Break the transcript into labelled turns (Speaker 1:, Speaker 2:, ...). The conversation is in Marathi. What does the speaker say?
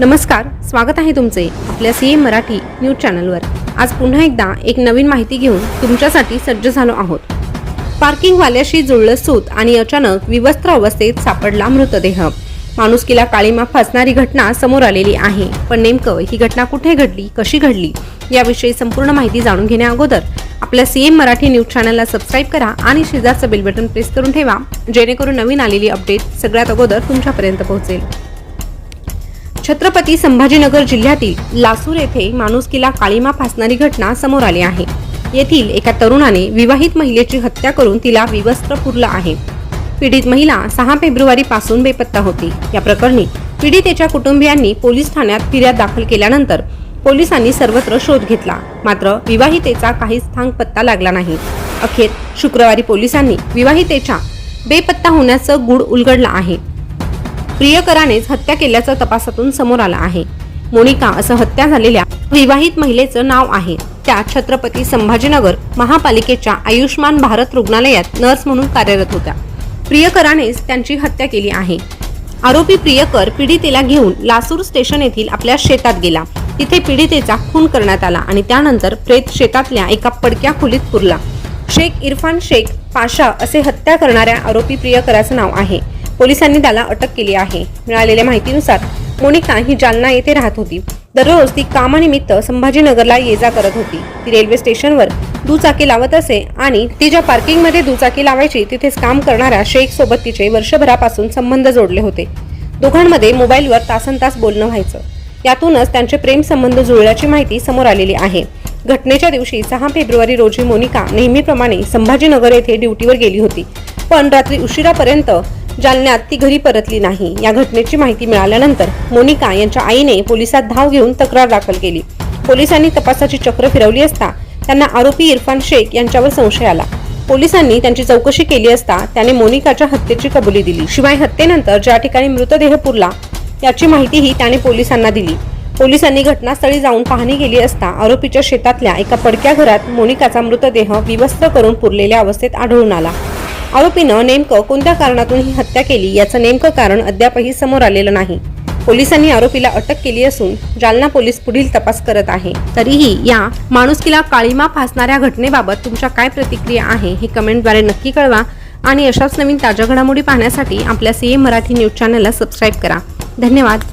Speaker 1: नमस्कार स्वागत आहे तुमचे आपल्या सी एम मराठी न्यूज चॅनलवर. आज पुन्हा एकदा एक नवीन माहिती घेऊन तुमच्यासाठी सज्ज झालो आहोत. पार्किंगवाल्याशी जुळलं सूत आणि अचानक विवस्त्र अवस्थेत सापडला मृतदेह. माणुसकीला काळीमा फासणारी घटना समोर आलेली आहे पण नेमकं ही घटना कुठे घडली कशी घडली याविषयी संपूर्ण माहिती जाणून घेण्या अगोदर आपल्या सी एम मराठी न्यूज चॅनलला सबस्क्राईब करा आणि शेजारचं बेल बटन प्रेस करून ठेवा जेणेकरून नवीन आलेली अपडेट सगळ्यात अगोदर तुमच्यापर्यंत पोहोचेल. छत्रपती संभाजीनगर जिल्ह्यातील लासूर येथे माणुसकीला काळीमा फासणारी घटना समोर आली आहे. येथील एका तरुणाने विवाहित महिलेची हत्या करून तिला विवस्त्र पुरलं आहे. पीडित महिला सहा फेब्रुवारी पासून बेपत्ता होती. या प्रकरणी पीडितेच्या कुटुंबियांनी पोलीस ठाण्यात फिर्याद दाखल केल्यानंतर पोलिसांनी सर्वत्र शोध घेतला. मात्र विवाहितेचा काहीच थांग पत्ता लागला नाही. अखेर शुक्रवारी पोलिसांनी विवाहितेच्या बेपत्ता होण्याचं गुढ उलगडलं आहे. प्रियकरानेच हत्या केल्याचं तपासातून समोर आलं आहे. मोनिका असं हत्या झालेल्या विवाहित महिलेचं नाव आहे. त्या छत्रपती संभाजीनगर महापालिकेच्या आयुष्मान भारत रुग्णालयात नर्स म्हणून कार्यरत होत्या. प्रियकरानेच त्यांची हत्या केली आहे. आरोपी प्रियकर पीडितेला घेऊन लासूर स्टेशन येथील आपल्या शेतात गेला. तिथे पीडितेचा खून करण्यात आला आणि त्यानंतर प्रेत शेतातल्या एका पडक्या खोलीत पुरला. शेख इरफान शेख पाशा असे हत्या करणाऱ्या आरोपी प्रियकराचं नाव आहे. पोलिसांनी त्याला अटक केली आहे. मिळालेल्या माहितीनुसार मोनिका ही जालना येथे राहत होती. दररोज ती कामानिमित्त संभाजीनगरला ये जा करत होती. ती रेल्वे स्टेशनवर दुचाकी लावत असे आणि ती ज्या पार्किंगमध्ये दुचाकी लावायची तिथेच काम करणाऱ्या शेख सोबत तिचे वर्षभरापासून संबंध जोडले होते. दोघांमध्ये मोबाईलवर तासन तास बोलणं व्हायचं. यातूनच त्यांचे प्रेम संबंध जुळल्याची माहिती समोर आलेली आहे. घटनेच्या दिवशी सहा फेब्रुवारी रोजी मोनिका नेहमीप्रमाणे संभाजीनगर येथे ड्युटीवर गेली होती. पण रात्री उशिरापर्यंत जालन्यात ती घरी परतली नाही. या घटनेची माहिती मिळाल्यानंतर मोनिका यांच्या आईने पोलिसात धाव घेऊन तक्रार दाखल केली. पोलिसांनी तपासाची चक्र फिरवली असता त्यांना आरोपी इरफान शेख यांच्यावर संशय आला. पोलिसांनी त्यांची चौकशी केली असता त्याने मोनिकाच्या हत्येची कबुली दिली. शिवाय हत्येनंतर ज्या ठिकाणी मृतदेह पुरला याची माहितीही त्याने पोलिसांना दिली. पोलिसांनी घटनास्थळी जाऊन पाहणी केली असता आरोपीच्या शेतातल्या एका पडक्या घरात मोनिकाचा मृतदेह विवस्त्र करून पुरलेल्या अवस्थेत आढळून आला. आरोपीनं नेमकं कोणत्या कारणातून ही हत्या केली याचं नेमकं कारण अद्यापही समोर आलेलं नाही. पोलिसांनी आरोपीला अटक केली असून जालना पोलीस पुढील तपास करत आहे. तरीही या माणुसकीला काळीमा फासणाऱ्या घटनेबाबत तुमच्या काय प्रतिक्रिया आहे हे कमेंटद्वारे नक्की कळवा आणि अशाच नवीन ताज्या घडामोडी पाहण्यासाठी आपल्या सीएम मराठी न्यूज चॅनलला सबस्क्राईब करा. धन्यवाद.